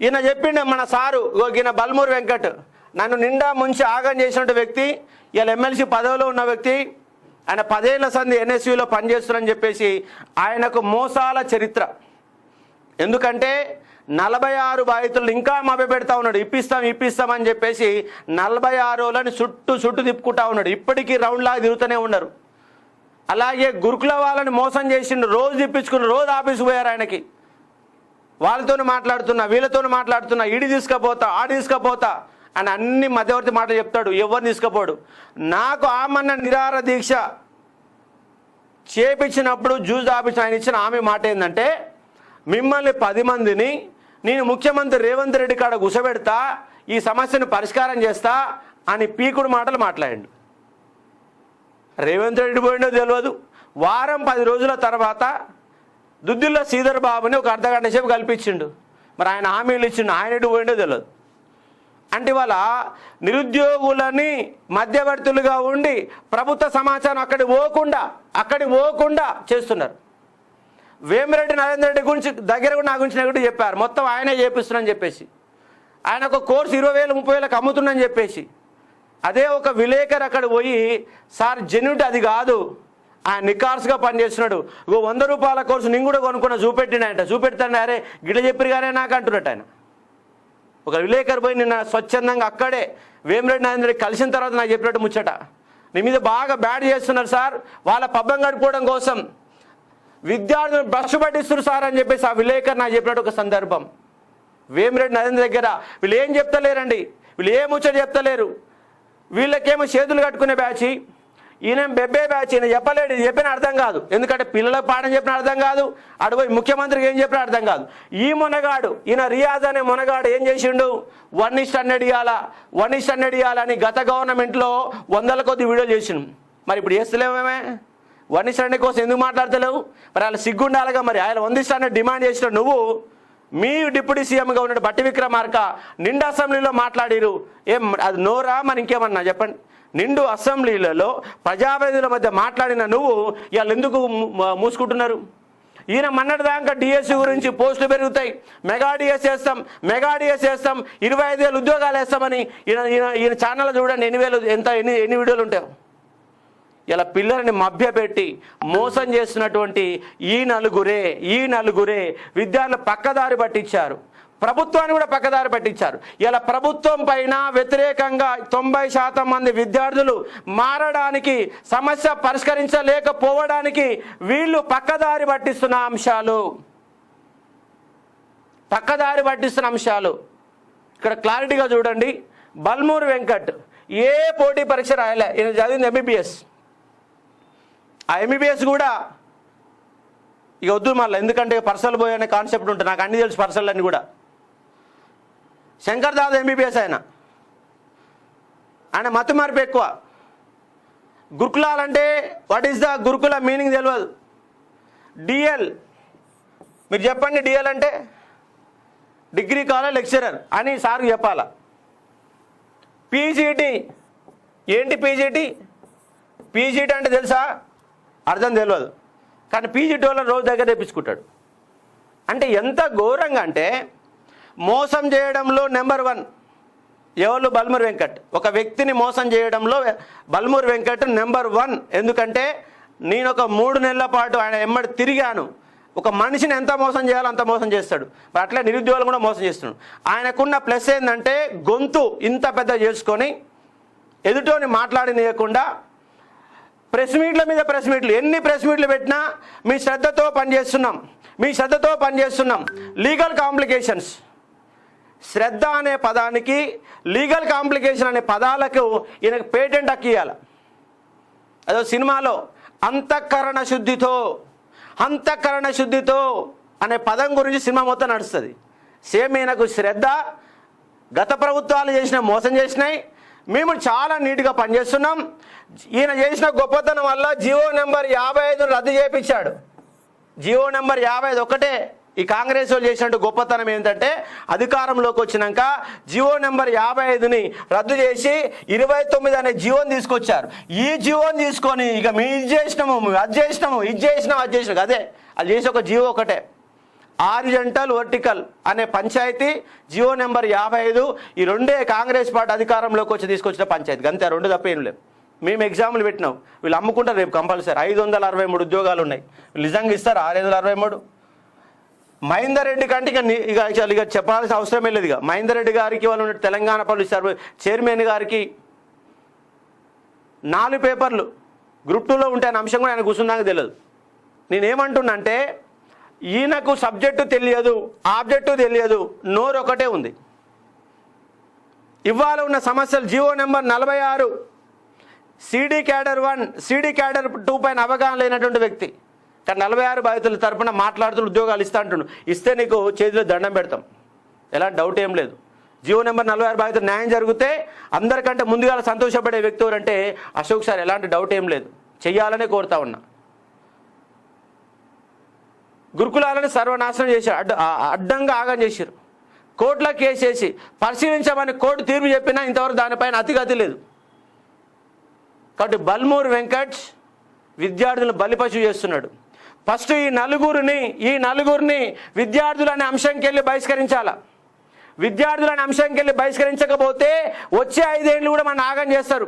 ఈయన చెప్పిండే మన సారు ఈయన బల్మూరు వెంకట్ నన్ను నిండా ముంచి ఆగం చేసినట్టు వ్యక్తి ఇలా ఎమ్మెల్సీ పదవిలో ఉన్న వ్యక్తి ఆయన పదేళ్ళ సంది ఎన్ఎస్యూలో పనిచేస్తున్నారని చెప్పేసి ఆయనకు మోసాల చరిత్ర. ఎందుకంటే నలభై ఆరు బాధితులను ఇంకా మభ్యపెడతా ఉన్నాడు. ఇప్పిస్తాం ఇప్పిస్తామని చెప్పేసి నలభై ఆరులని చుట్టూ చుట్టూ తిప్పుకుంటా ఉన్నాడు. ఇప్పటికీ రౌండ్లాగా తిరుగుతూనే ఉన్నారు. అలాగే గురుకుల వాళ్ళని మోసం చేసిండు రోజు తిప్పించుకుని రోజు ఆఫీస్కి పోయారు ఆయనకి. వాళ్ళతో మాట్లాడుతున్నా వీళ్ళతో మాట్లాడుతున్నా ఈడి తీసుకపోతా ఆడి తీసుకపోతా అని అన్ని మధ్యవర్తి మాటలు చెప్తాడు. ఎవరు తీసుకపోడు? నాకు ఆమన్న నిరార దీక్ష చేపించినప్పుడు జ్యూస్ ఆఫీస్ ఆయన ఇచ్చిన ఆమె మాట ఏంటంటే మిమ్మల్ని పది మందిని నేను ముఖ్యమంత్రి రేవంత్ రెడ్డి కాడ గుసబెడతా ఈ సమస్యను పరిష్కారం చేస్తా అని పీకుడు మాటలు మాట్లాడండు. రేవంత్ రెడ్డి పోయిండో తెలియదు. వారం పది రోజుల తర్వాత దుద్దిల్లో శ్రీధర్ బాబుని ఒక అర్ధగంట సేపు కల్పించిండు. మరి ఆయన హామీలు ఇచ్చిండు. ఆయన ఎటు పోయిండో తెలియదు అంటే వాళ్ళ నిరుద్యోగులని మధ్యవర్తులుగా ఉండి ప్రభుత్వ సమాచారం అక్కడికి పోకుండా అక్కడికి పోకుండా చేస్తున్నారు. వేమిరెడ్డి నరేంద్ర రెడ్డి గురించి దగ్గర నా గురించి కూడా చెప్పారు. మొత్తం ఆయనే చేపిస్తున్నాని చెప్పేసి. ఆయన ఒక కోర్సు ఇరవై వేలు ముప్పై వేలకు అమ్ముతుందని చెప్పేసి. అదే ఒక విలేకరు అక్కడ పోయి సార్ జెన్యుట్ అది కాదు. ఆయన నికార్స్గా పనిచేస్తున్నాడు. ఓ వంద రూపాయల కోర్సు నేను కూడా కొనుక్కున్న చూపెట్టినాయంట. చూపెడతాను అరే గిట్ల చెప్పిరు కానీ నాకు అంటున్నట్టు ఆయన. ఒక విలేకరు పోయి నిన్న స్వచ్ఛందంగా అక్కడే వేమిరెడ్డి నరేంద్ర కలిసిన తర్వాత నాకు చెప్పినట్టు ముచ్చట. నీ మీద బాగా బ్యాడ్ చేస్తున్నారు సార్ వాళ్ళ పబ్బం గడుపుకోవడం కోసం. విద్యార్థులు బ్రష్ పట్టిస్తున్నారు సార్ అని చెప్పేసి ఆ విలేకరు నాకు చెప్పినట్టు ఒక సందర్భం. వేమిరెడ్డి నరేంద్ర దగ్గర వీళ్ళు ఏం చెప్తలేరండి? వీళ్ళు ఏం ముచ్చట చెప్తలేరు? వీళ్ళకేమో చేతులు కట్టుకునే బ్యాచి. ఈయన బెబ్బే బ్యాచ్ ఈయన చెప్పలేడు ఇది చెప్పిన అర్థం కాదు. ఎందుకంటే పిల్లలకు పాఠం చెప్పిన అర్థం కాదు అడుగు ముఖ్యమంత్రికి ఏం చెప్పిన అర్థం కాదు. ఈ మునగాడు ఈయన రియాజ్ అనే మునగాడు ఏం చేసిండు? వన్ ఇస్ట్ హండ్రెడ్ ఇవ్వాల వన్ ఇస్ట్ హండ్రెడ్ ఇవ్వాలని గత గవర్నమెంట్లో వందల కొద్ది వీడియో చేసిండు. మరి ఇప్పుడు చేస్తలేమేమే వన్ ఇస్ట్ హండ్రెడ్ కోసం ఎందుకు మాట్లాడతలేవు? మరి వాళ్ళు సిగ్గుండాలిగా మరి ఆయన వన్ ఇస్ట్ హండ్రెడ్ డిమాండ్ చేసిన నువ్వు మీ డిప్యూటీ సీఎంగా ఉన్న బట్టి విక్రమార్క నిండా అసెంబ్లీలో మాట్లాడిరు. ఏం అది నోరా మరి ఇంకేమన్నా చెప్పండి. నిండు అసెంబ్లీలలో ప్రజాప్రతినిధుల మధ్య మాట్లాడిన నువ్వు ఇవాళ ఎందుకు మూసుకుంటున్నారు? ఈయన మన్నటి దాకా డిఎస్సి గురించి పోస్టులు పెరుగుతాయి. మెగా డిఎస్ వేస్తాం మెగా డిఎస్ వేస్తాం ఇరవై ఐదు వేలు ఉద్యోగాలు వేస్తామని ఈయన ఈయన ఈయన ఛానల్ చూడండి ఎన్ని వేలు ఎంత ఎన్ని ఎన్ని వీడియోలు ఉంటాయి. ఇలా పిల్లల్ని మభ్యపెట్టి మోసం చేస్తున్నటువంటి ఈ నలుగురే ఈ నలుగురే విద్యార్థులు పక్కదారి పట్టించారు. ప్రభుత్వాన్ని కూడా పక్కదారి పట్టించారు. ఇలా ప్రభుత్వం పైన వ్యతిరేకంగా తొంభై శాతం మంది విద్యార్థులు మారడానికి సమస్య పరిష్కరించలేకపోవడానికి వీళ్ళు పక్కదారి పట్టిస్తున్న అంశాలు. పక్కదారి పట్టిస్తున్న అంశాలు. ఇక్కడ క్లారిటీగా చూడండి. బల్మూరు వెంకట్ ఏ పోటీ పరీక్ష రాయలే? ఈయన చదివింది ఎంబీబీఎస్ ఆ ఎంబీబీఎస్ కూడా ఇక వద్దు మళ్ళీ. ఎందుకంటే పర్సల్ పోయే అనే కాన్సెప్ట్ ఉంటుంది నాకు అన్ని తెలుసు పర్సల్ అన్ని కూడా. శంకర్ దాదా ఎంబీబీఎస్ ఆయన. ఆయన మత్తు మార్పు ఎక్కువ. గురుకులాలంటే what is the gurukula meaning తెలియదు. డిఎల్ మీరు చెప్పండి డిఎల్ అంటే డిగ్రీ కాలేజ్ లెక్చరర్ అని సార్కి చెప్పాలా. పీజీటీ ఏంటి పీజీటీ పీజీటీ అంటే తెలుసా? అర్థం తెలియదు. కానీ పీజీటీ వాళ్ళని రోజు దగ్గర తెప్పించుకుంటాడు. అంటే ఎంత ఘోరంగా అంటే మోసం చేయడంలో నెంబర్ వన్. ఎవరు బల్మూర్ వెంకట్? ఒక వ్యక్తిని మోసం చేయడంలో బల్మూర్ వెంకట్ నెంబర్ వన్. ఎందుకంటే నేను ఒక మూడు నెలల పాటు ఆయన ఎమ్మడి తిరిగాను. ఒక మనిషిని ఎంత మోసం చేయాలో అంత మోసం చేస్తాడు. మరి అట్లా నిరుద్యోగులు కూడా మోసం చేస్తున్నాడు ఆయనకున్న ప్లస్ ఏంటంటే గొంతు ఇంత పెద్ద చేసుకొని ఎదుటోని మాట్లాడనీయకుండా ప్రెస్ మీట్ల మీద ప్రెస్ మీట్లు ఎన్ని ప్రెస్ మీట్లు పెట్టినా మీ శ్రద్ధతో పనిచేస్తున్నాం. మీ శ్రద్ధతో పనిచేస్తున్నాం. Legal complications. శ్రద్ధ అనే పదానికి లీగల్ కాంప్లికేషన్ అనే పదాలకు ఈయనకు పేటెంట్ అక్కియాలి అదో సినిమాలో అంతఃకరణ శుద్ధితో అంతఃకరణ శుద్ధితో అనే పదం గురించి సినిమా మొత్తం నడుస్తుంది. సేమ్ ఈయనకు శ్రద్ధ గత ప్రభుత్వాలు చేసిన మోసం చేసినాయి. మేము చాలా నీట్గా పనిచేస్తున్నాం. ఈయన చేసిన గొప్పతనం వల్ల జియో నెంబర్ యాభై ఐదును రద్దు చేయించాడు. జియో నెంబర్ యాభై ఐదు ఒకటే ఈ కాంగ్రెస్ వాళ్ళు చేసినట్టు గొప్పతనం ఏంటంటే అధికారంలోకి వచ్చినాక జియో నెంబర్ యాభై ఐదుని రద్దు చేసి ఇరవై తొమ్మిది అనే జియోని తీసుకొచ్చారు. ఈ జియోని తీసుకొని ఇక మేము ఇది చేసినాము మేము అది చేసినాము ఇది చేసినాము అది చేసినాం అదే అది చేసి ఒక జియో ఒకటే. ఆరిజంటల్ వర్టికల్ అనే పంచాయతీ జియో నెంబర్ యాభై ఐదు ఈ రెండే కాంగ్రెస్ పార్టీ అధికారంలోకి వచ్చి తీసుకొచ్చిన పంచాయతీ. అంతే రెండు తప్ప ఏం లేవు మేము ఎగ్జామ్లు పెట్టినాం. వీళ్ళు అమ్ముకుంటారు రేపు కంపల్సరీ. ఐదు వందల అరవై మూడు ఉద్యోగాలు ఉన్నాయి. నిజంగా ఇస్తారు? ఆరు వందల అరవై మూడు. మహేందర్ రెడ్డి కంటే ఇక ఇక ఇక చెప్పాల్సిన అవసరమే లేదు ఇక. మహేందర్ రెడ్డి గారికి వాళ్ళు తెలంగాణ పబ్లిక్ సర్వీస్ చైర్మన్ గారికి నాలుగు పేపర్లు గ్రూప్ టూలో ఉంటే అనే అంశం కూడా ఆయన కూర్చున్నాక తెలియదు. నేనేమంటున్నంటే ఈయనకు సబ్జెక్టు తెలియదు ఆబ్జెక్టు తెలియదు నోరు ఒకటే ఉంది. ఇవాళ ఉన్న సమస్యలు జీవో నెంబర్ నలభై ఆరు CD cadre one CD cadre two పైన అవగాహన లేనటువంటి వ్యక్తి. కానీ నలభై ఆరు బాధితుల తరపున మాట్లాడుతూ ఉద్యోగాలు ఇస్తా అంటుండు. ఇస్తే నీకు చేతిలో దండం పెడతాం. ఎలాంటి డౌట్ ఏం లేదు. జియో నెంబర్ నలభై ఆరు బాధితులు న్యాయం జరిగితే అందరికంటే ముందుగా సంతోషపడే వ్యక్తి ఎవరంటే అశోక్ సార్. ఎలాంటి డౌట్ ఏం లేదు. చెయ్యాలనే కోరుతా ఉన్నా. గురుకులాలను సర్వనాశనం చేశారు. అడ్డ అడ్డంగా ఆగం చేశారు. కోర్టులో కేసు చేసి పరిశీలించమని కోర్టు తీర్పు చెప్పినా ఇంతవరకు దానిపైన అతిగతి లేదు. కాబట్టి బల్మూర్ వెంకట్ విద్యార్థులను బలిపశు చేస్తున్నాడు. ఫస్ట్ ఈ నలుగురిని ఈ నలుగురిని విద్యార్థులనే అంశంకి వెళ్ళి బహిష్కరించాల. విద్యార్థులనే అంశంకి వెళ్ళి బహిష్కరించకపోతే వచ్చే ఐదేళ్ళు కూడా మన ఆగం చేస్తారు.